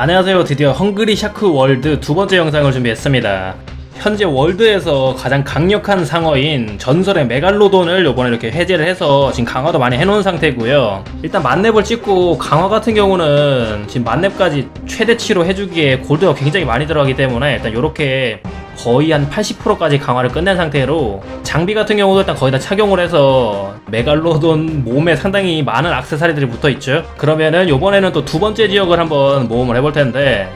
안녕하세요. 드디어 헝그리 샤크 월드 두 번째 영상을 준비했습니다. 현재 월드에서 가장 강력한 상어인 전설의 메갈로돈을 요번에 이렇게 해제를 해서 지금 강화도 많이 해놓은 상태고요. 일단 만렙을 찍고 강화 같은 경우는 지금 만렙까지 최대치로 해주기에 골드가 굉장히 많이 들어가기 때문에 일단 요렇게 거의 한 80%까지 강화를 끝낸 상태로 장비 같은 경우도 일단 거의 다 착용을 해서 메갈로돈 몸에 상당히 많은 악세사리들이 붙어 있죠. 그러면은 요번에는 또 두 번째 지역을 한번 모험을 해볼 텐데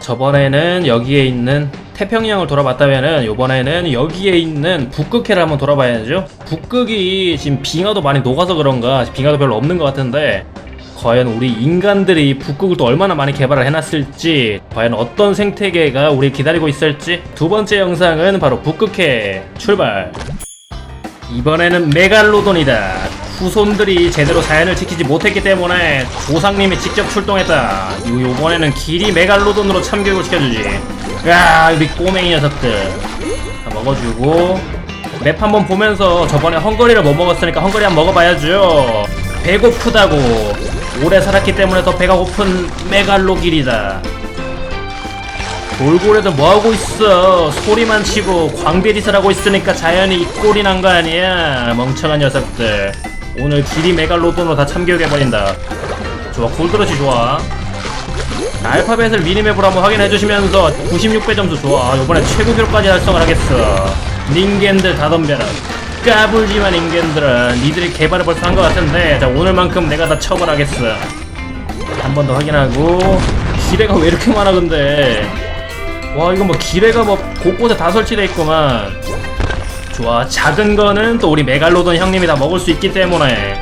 저번에는 여기에 있는 태평양을 돌아봤다면은 요번에는 여기에 있는 북극해를 한번 돌아봐야죠. 북극이 지금 빙하도 많이 녹아서 그런가 빙하도 별로 없는 것 같은데 과연 우리 인간들이 북극을 또 얼마나 많이 개발을 해놨을지 과연 어떤 생태계가 우리 기다리고 있을지 두 번째 영상은 바로 북극해 출발. 이번에는 메갈로돈이다. 후손들이 제대로 자연을 지키지 못했기 때문에 조상님이 직접 출동했다. 요, 요번에는 길이 메갈로돈으로 참교육을 시켜주지. 야 우리 꼬맹이 녀석들. 다 먹어주고. 맵 한번 보면서 저번에 헝거리를 못 먹었으니까 헝거리 한번 먹어봐야죠. 배고프다고 오래 살았기 때문에 더 배가 고픈 메갈로길이다. 돌고래도 뭐하고 있어? 소리만 치고 광배짓을 하고 있으니까 이 꼴이 난거 아니야 멍청한 녀석들. 오늘 길이 메갈로돈으로 다 참교육해버린다. 좋아 골드러시 좋아. 알파벳을 미니맵으로 한번 확인해 주시면서 96배 점수 좋아. 요번에 최고 기록까지 달성을 하겠어. 닌겐들 다 덤벼라 까불지만 닌겐들은 니들이 개발을 벌써 한 것 같은데. 자 오늘만큼 내가 다 처벌하겠어. 한 번 더 확인하고. 기레가 왜 이렇게 많아 근데? 와 이거 뭐 기레가 뭐 곳곳에 다 설치돼 있구만. 좋아 작은 거는 또 우리 메갈로돈 형님이 다 먹을 수 있기 때문에.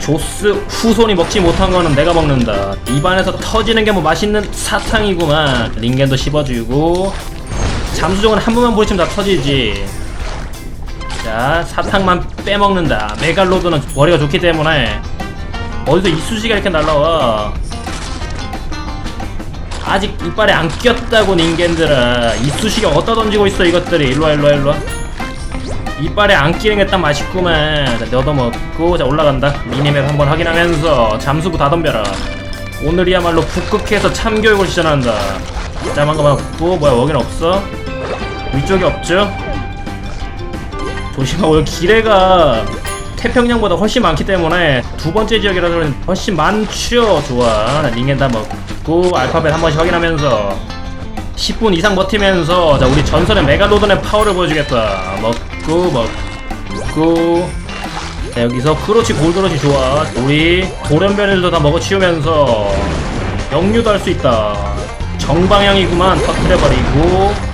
조스 후손이 먹지 못한 거는 내가 먹는다. 입안에서 터지는 게 뭐 맛있는 사탕이구만. 링겐도 씹어주고. 잠수정은 한 번만 부딪히면 다 터지지 자 사탕만 빼먹는다. 메갈로돈은 머리가 좋기 때문에. 어디서 이쑤시개가 이렇게 날라와? 아직 이빨에 안 꼈다고 닌겐들아. 이쑤시개 어디다 던지고 있어 이것들이? 일로와 일로와 일로와. 이빨에 안 끼는 게딱 맛있구만. 자 넣어먹고 자 올라간다. 미니맵 한번 확인하면서 잠수부 다 덤벼라. 오늘이야말로 북극해에서 참교육을 시전한다. 짬한 거 맞고 뭐야 여긴 없어? 위쪽에 없죠 조심하고 여기 기레가 태평양보다 훨씬 많기 때문에 두 번째 지역이라서 훨씬 많죠. 좋아. 자, 링겐 다 먹고 알파벳 한 번씩 확인하면서 10분 이상 버티면서 자 우리 전설의 메갈로돈의 파워를 보여주겠다. 먹고 먹고. 자 여기서 크로치 골드로치 좋아. 우리 돌연변이도 다 먹어치우면서 역류도 할 수 있다. 정방향이구만 터트려버리고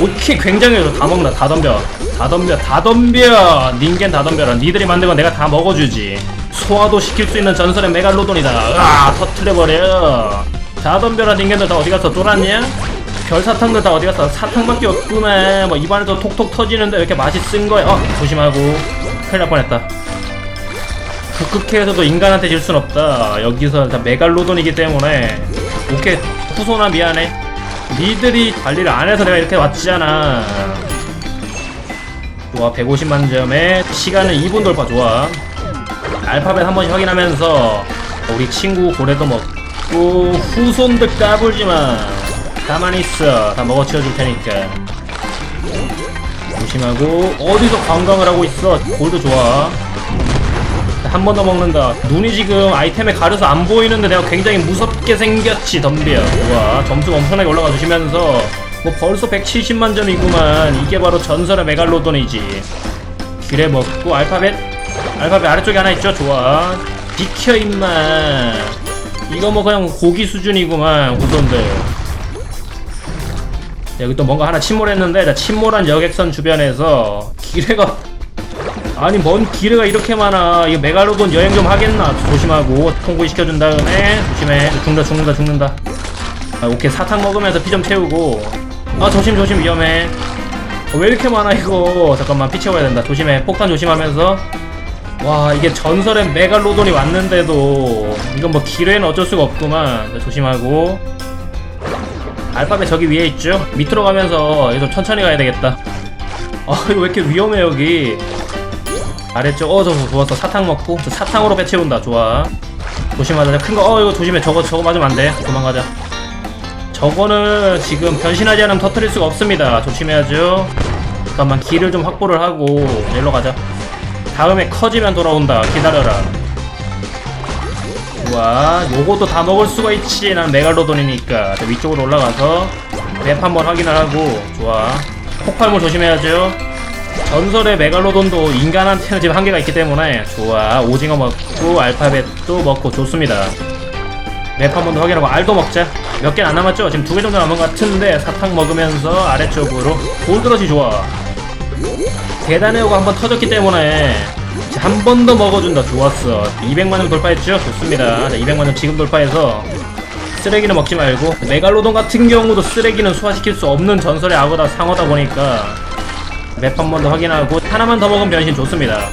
오케이 좋아. 다 먹나? 다 덤벼. 다 덤벼 다 덤벼. 닌겐 다 덤벼라. 니들이 만든 건 내가 다 먹어주지. 소화도 시킬 수 있는 전설의 메갈로돈이다. 으아 터트려버려. 다 덤벼라 닌겐들 다 어디 갔어? 쫄았냐? 별사탕들 다 어디 갔어? 사탕밖에 없구만 뭐 입안에서 톡톡 터지는데 왜 이렇게 맛이 쓴 거야? 어 조심하고. 큰일 날 뻔했다. 북극해에서도 인간한테 질 순 없다. 여기서 다 메갈로돈이기 때문에. 오케이 후손아 미안해 니들이 관리를 안 해서 내가 이렇게 왔잖아. 좋아 150만 점에 시간은 2분 돌파 좋아. 알파벳 한 번씩 확인하면서 우리 친구 고래도 먹고 후손들 까불지마 가만히 있어. 다 먹어치워줄 테니까. 조심하고 어디서 관광을 하고 있어? 골도 좋아 한 번 더 먹는다. 눈이 지금 아이템에 가려서 안 보이는데 내가 굉장히 무섭게 생겼지 덤벼 좋아 점수가 엄청나게 올라가 주시면서. 뭐 벌써 170만 점이구만. 이게 바로 전설의 메갈로돈이지. 기레 먹고 알파벳 알파벳 아래쪽에 하나 있죠? 좋아. 비켜 임마. 이거 뭐 그냥 고기 수준이구만 후손들. 여기 또 뭔가 하나 침몰했는데 나 침몰한 여객선 주변에서 기레가 아니 뭔 기레가 이렇게 많아. 이거 메갈로돈 여행 좀 하겠나? 조심하고 통구 시켜준 다음에 조심해. 죽는다 죽는다 죽는다. 아, 오케이. 사탕 먹으면서 피 좀 채우고. 아 조심 조심. 위험해. 어, 왜 이렇게 많아 이거? 잠깐만. 피 채워야 된다. 조심해. 폭탄 조심하면서. 와 이게 전설의 메갈로돈이 왔는데도 이건 뭐 기뢰는 어쩔 수가 없구만. 자, 조심하고. 알파벳 저기 위에 있죠? 밑으로 가면서 좀 천천히 가야 되겠다. 아 이거 왜 이렇게 위험해 여기 아래쪽 어저 좋았어 사탕 먹고. 저 사탕으로 배 채운다. 좋아. 조심하자. 큰거 어 이거 조심해. 저거 저거 맞으면 안돼. 도망가자. 저거는 지금 변신하지 않으면 터뜨릴 수가 없습니다. 조심해야죠. 잠깐만 길을 좀 확보를 하고 일로 가자. 다음에 커지면 돌아온다. 기다려라. 좋아. 요것도 다 먹을 수가 있지. 난 메갈로돈이니까. 자, 위쪽으로 올라가서 맵 한번 확인을 하고. 좋아. 폭발물 조심해야죠 전설의 메갈로돈도 인간한테는 지금 한계가 있기 때문에 좋아. 오징어 먹고 알파벳도 먹고 좋습니다. 맵 한 번 더 확인하고 알도 먹자. 몇 개는 안 남았죠? 지금 두 개 정도 남은 것 같은데 사탕 먹으면서 아래쪽으로 골드러시 좋아. 대단해오가 한번 터졌기 때문에 한 번 더 먹어준다. 좋았어. 200만원 돌파했죠? 좋습니다. 자, 200만원 지금 돌파해서 쓰레기는 먹지 말고 메갈로돈 같은 경우도 쓰레기는 소화시킬 수 없는 전설의 악어다 상어다 보니까 맵 한 번 더 확인하고 하나만 더 먹으면 변신 좋습니다.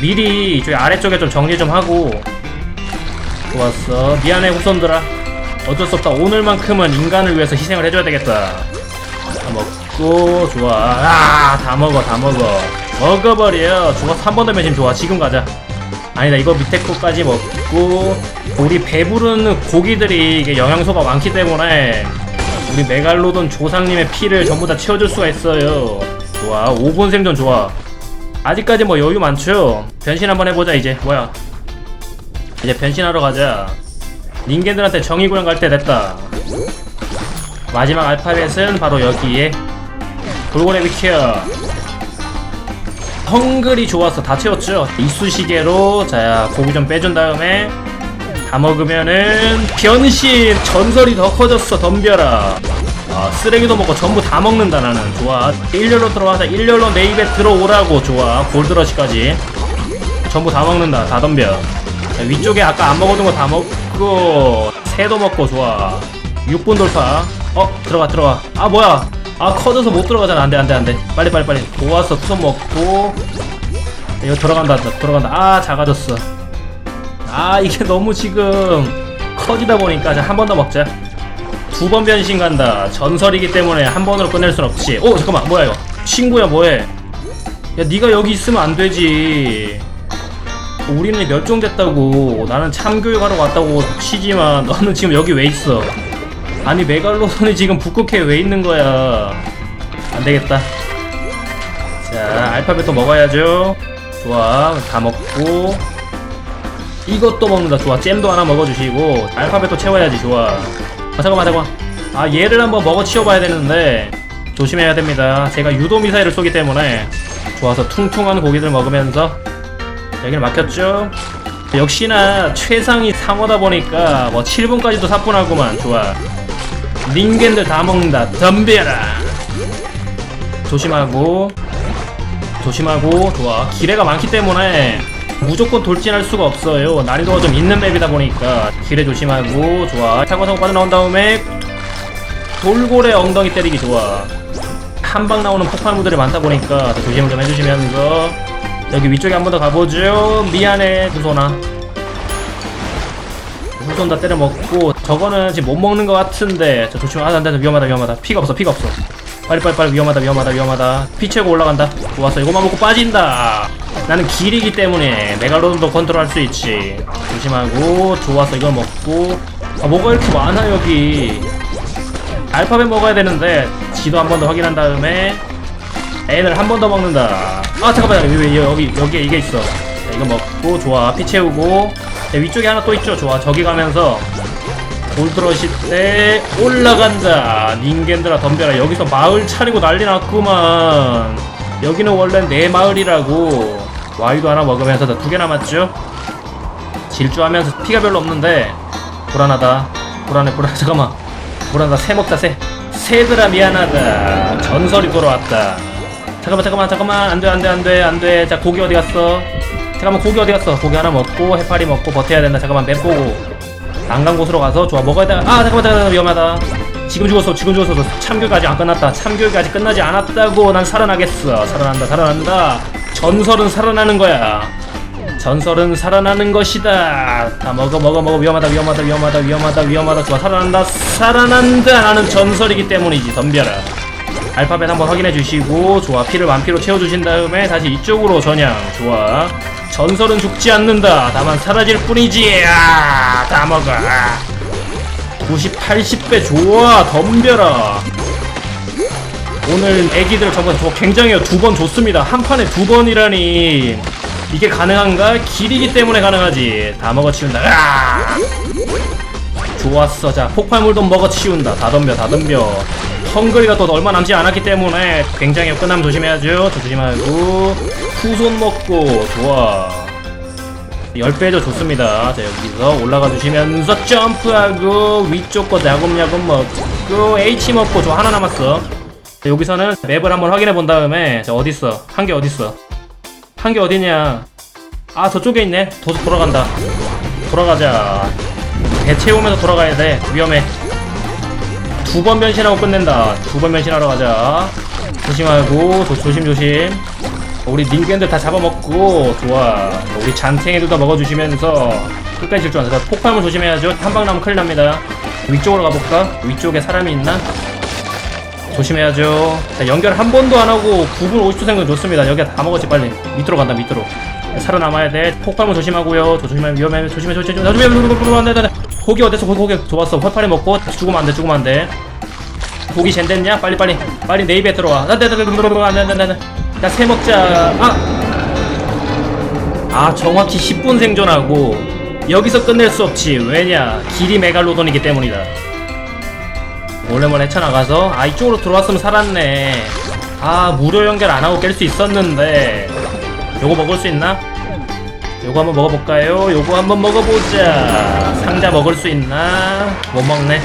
미리 저기 아래쪽에 좀 정리 좀 하고. 좋았어. 미안해 후손들아. 어쩔 수 없다. 오늘만큼은 인간을 위해서 희생을 해줘야 되겠다. 다 먹고 좋아. 아다 먹어 다 먹어. 먹어버려. 죽어서 한 번 더 변신 좋아. 지금 가자. 아니다 이거 밑에 거까지 먹고. 우리 배부른 고기들이 이게 영양소가 많기 때문에 우리 메갈로돈 조상님의 피를 전부 다 채워줄 수가 있어요 좋아. 5분 생존 좋아. 아직까지 뭐 여유 많죠? 변신 한번 해보자 이제. 뭐야? 이제 변신하러 가자. 닌겐들한테 정의구현 갈 때 됐다. 마지막 알파벳은 바로 여기에 돌고래 비켜 헝글이 좋았어 다 채웠죠? 이쑤시개로. 자 고기 좀 빼준 다음에 다 먹으면은 변신. 전설이 더 커졌어 덤벼라 아 쓰레기도 먹고 전부 다 먹는다 나는. 좋아. 일렬로 들어와서 일렬로 내 입에 들어오라고 좋아. 골드러시까지. 전부 다 먹는다 다 덤벼. 자, 위쪽에 아까 안 먹어둔 거 다 먹고 새도 먹고 좋아. 6분 돌파. 어 들어가 들어가. 아 뭐야? 아 커져서 못 들어가잖아. 안돼 안돼 안돼. 빨리 빨리 빨리. 좋았어 투손 먹고. 이거 들어간다 들어간다. 아 작아졌어. 아 이게 너무 지금 커지다 보니까 한 번 더 먹자 두 번 변신 간다. 전설이기 때문에 한 번으로 끝낼 순 없지. 오 잠깐만. 뭐야 이거? 친구야 뭐해? 야 네가 여기 있으면 안 되지. 우리는 멸종됐다고. 나는 참교육하러 왔다고 치지만 너는 지금 여기 왜 있어? 아니 메갈로돈이 지금 북극해에 왜 있는 거야? 안되겠다. 자 알파벳도 먹어야죠. 좋아. 다 먹고. 이것도 먹는다. 좋아. 잼도 하나 먹어주시고. 알파벳도 채워야지. 좋아 아 잠깐만 잠깐만. 아 얘를 한번 먹어 치워 봐야 되는데 조심해야 됩니다. 제가 유도 미사일을 쏘기 때문에 좋아서 퉁퉁한 고기들 먹으면서 여기는 막혔죠. 역시나 최상위 상어다 보니까 뭐 7분까지도 사뿐하구만. 좋아. 닌겐들 다 먹는다. 덤벼라. 조심하고 조심하고 좋아. 기회가 많기 때문에 무조건 돌진할 수가 없어요. 난이도가 좀 있는 맵이다 보니까. 기회 조심하고 좋아. 차고차고 빠져나온 다음에 돌고래 엉덩이 때리기 좋아. 한 방 나오는 폭발무들이 많다 보니까 더 조심을 좀 해주시면서 여기 위쪽에 한 번 더 가보죠. 미안해 두손아. 후손 다 때려 먹고. 저거는 지금 못 먹는 것 같은데. 저 조심 아 안돼. 위험하다 위험하다. 피가 없어 피가 없어 빨리 빨리 빨리 위험하다 위험하다 위험하다. 피 채고 올라간다. 좋았어. 이거만 먹고 빠진다. 나는 길이기 때문에 메갈로돈도 컨트롤할 수 있지. 조심하고 좋았어. 이걸 먹고. 아 뭐가 이렇게 많아 여기? 알파벳 먹어야 되는데 지도 한 번 더 확인한 다음에 N을 한 번 더 먹는다. 아 잠깐만 왜, 왜 여기 여기에 이게 있어. 자, 이거 먹고 좋아. 피 채우고. 자, 위쪽에 하나 또 있죠. 좋아. 저기 가면서 골드러시 때 올라간다. 닌겐들아 덤벼라. 여기서 마을 차리고 난리 났구만. 여기는 원래 내 마을이라고. 와이도 하나 먹으면서 두 개 남았죠? 질주하면서 피가 별로 없는데. 불안하다. 불안해 불안해. 잠깐만. 불안하다. 새 먹자 새. 새들아 미안하다. 전설이 돌아왔다. 잠깐만 잠깐만 잠깐만. 안돼 안돼 안돼 안돼. 자 고기 어디 갔어? 잠깐만 고기 어디 갔어? 고기 하나 먹고 해파리 먹고 버텨야 된다. 잠깐만 맵 보고 안 간 곳으로 가서 좋아 먹어야 돼 아 잠깐만 잠깐만 위험하다. 지금 죽었어 지금 죽었어. 참교육이 아직 안 끝났다. 참교육이 아직 끝나지 않았다고 난 살아나겠어. 살아난다 살아난다. 전설은 살아나는 거야. 전설은 살아나는 것이다. 다 먹어 먹어 먹어. 위험하다 위험하다 위험하다 위험하다 위험하다. 좋아 살아난다 살아난다 나는 전설이기 때문이지. 덤벼라. 알파벳 한번 확인해 주시고 좋아. 피를 만피로 채워 주신 다음에 다시 이쪽으로 전향. 좋아 전설은 죽지 않는다. 다만 사라질 뿐이지. 아, 다 먹어. 아. 90, 80배 좋아. 덤벼라. 오늘 애기들 저번 저 굉장해요. 두 번 줬습니다. 한 판에 두 번이라니. 이게 가능한가? 길이기 때문에 가능하지. 다 먹어 치운다. 아! 좋았어. 자, 폭발물도 먹어 치운다. 다 덤벼, 다 덤벼. 헝그리가 또 얼마 남지 않았기 때문에 굉장히 끝나면 조심해야죠. 저 조심하고 후손 먹고 좋아. 10배도 좋습니다. 자, 여기서 올라가 주시면서 점프하고 위쪽 거 야금야금 먹고 H 먹고 저 하나 남았어. 자, 여기서는 맵을 한번 확인해 본 다음에 자, 어딨어? 한 개 어딨어? 한 개 어디냐? 아 저쪽에 있네. 도 돌아간다. 돌아가자. 배 채우면서 돌아가야 돼. 위험해. 두 번 변신하고 끝낸다. 두 번 변신하러 가자. 조심하고 조, 조심 조심. 우리 닌겐들 다 잡아먹고 좋아. 우리 잔탱이들도 먹어주시면서 끝까지 질주한다. 자, 폭발물 조심해야죠. 한 방 나면 큰일 납니다. 위쪽으로 가볼까? 위쪽에 사람이 있나? 조심해야죠. 자, 연결 한 번도 안 하고 9분 50초 생각 좋습니다. 여기 다 먹었지 빨리. 밑으로 간다 밑으로. 살아남아야 돼. 폭발물 조심하고요. 저 조심해 위험해. 조심해 조심해 조심해. 조심해. 안돼 안돼. 어딨어? 고기 고기 좋았어. 활팔이 먹고 죽으면 안 돼. 죽으면 안 돼. 고기 젠 됐냐? 빨리 빨리 빨리 내 입에 들어와. 야새 먹자. 아. 아 정확히 10분 생존하고 여기서 끝낼 수 없지. 왜냐? 길이 메갈로돈이기 때문이다. 몰래몰래 헤쳐나가서 아 이쪽으로 들어왔으면 살았네 아 무료 연결 안 하고 깰 수 있었는데 요거 먹을 수 있나? 요거 한번 먹어볼까요? 요거 한번 먹어보자 상자 먹을 수 있나? 못 먹네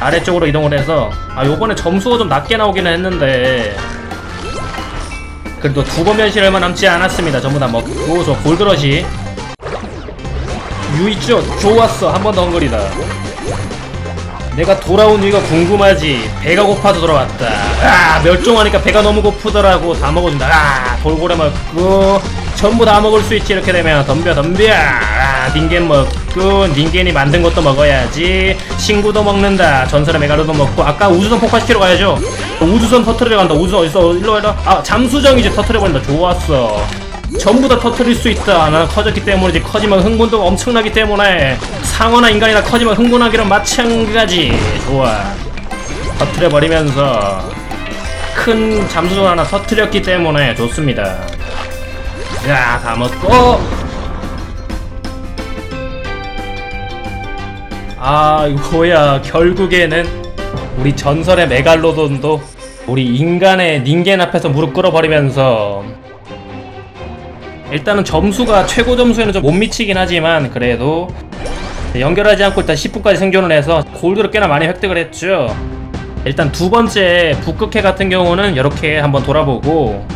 아래쪽으로 이동을 해서 아 요번에 점수가 좀 낮게 나오기는 했는데 그래도 두 번 변신 얼마 남지 않았습니다 전부 다 먹고 저 골드러시 유이죠 좋았어 한 번 더 헝거리다 내가 돌아온 이유가 궁금하지. 배가 고파서 돌아왔다. 아, 멸종하니까 배가 너무 고프더라고. 다 먹어준다. 아, 돌고래 먹고 전부 다 먹을 수 있지. 이렇게 되면 덤벼 덤벼. 아, 닌겐 먹고 닌겐이 만든 것도 먹어야지. 친구도 먹는다. 전설의 메가로도 먹고 아까 우주선 폭파시키러 가야죠. 우주선 터트리러 간다. 우주선 어디서 일로 와라. 아, 잠수정 이제 터트려 버린다. 좋았어. 전부 다 터트릴 수 있다. 나는 커졌기 때문이지. 커지면 흥분도가 엄청나기 때문에 상어나 인간이나 커지면 흥분하기랑 마찬가지. 좋아. 터트려 버리면서 큰 잠수정 하나 터트렸기 때문에 좋습니다. 야, 다 먹고. 아, 이거 뭐야. 결국에는 우리 전설의 메갈로돈도 우리 인간의 닌겐 앞에서 무릎 꿇어버리면서 일단은 점수가 최고 점수에는 좀 못 미치긴 하지만 그래도 연결하지 않고 일단 10분까지 생존을 해서 골드를 꽤나 많이 획득을 했죠. 일단 두 번째 북극해 같은 경우는 이렇게 한번 돌아보고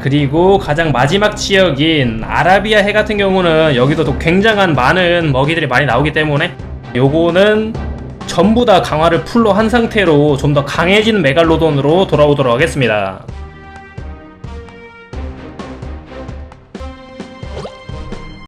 그리고 가장 마지막 지역인 아라비아 해 같은 경우는 여기도 또 굉장한 많은 먹이들이 많이 나오기 때문에 요거는 전부 다 강화를 풀로 한 상태로 좀 더 강해진 메갈로돈으로 돌아오도록 하겠습니다.